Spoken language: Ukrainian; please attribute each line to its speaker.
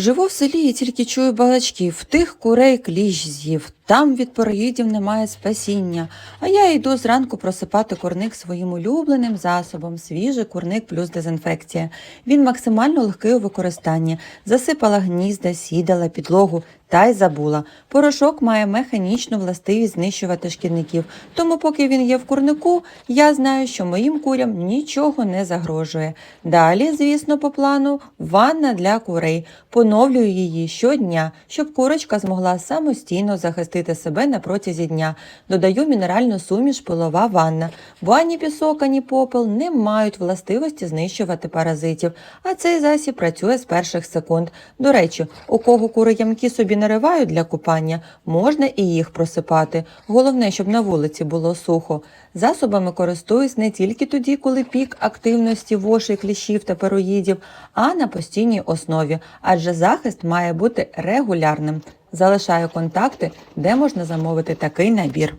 Speaker 1: Живу в селі і тільки чую балачки. В тих курей кліщ з'їв, там від пороїдів немає спасіння. А я йду зранку просипати курник своїм улюбленим засобом свіжий курник плюс дезінфекція. Він максимально легкий у використанні. Засипала гнізда, сідала, підлогу та й забула. Порошок має механічну властивість знищувати шкідників. Тому, поки він є в курнику, я знаю, що моїм курям нічого не загрожує. Далі, звісно, по плану ванна для курей. Поновлюю її щодня, щоб курочка змогла самостійно захистити себе на протязі дня. Додаю мінеральну суміш пилова ванна, бо ані пісок, ані попел не мають властивості знищувати паразитів, а цей засіб працює з перших секунд. До речі, у кого кури ямки собі наривають для купання, можна і їх просипати. Головне, щоб на вулиці було сухо. Засобами користуюсь не тільки тоді, коли пік активності вошей, кліщів та пероїдів, а на постійній основі, адже захист має бути регулярним. Залишаю контакти, де можна замовити такий набір.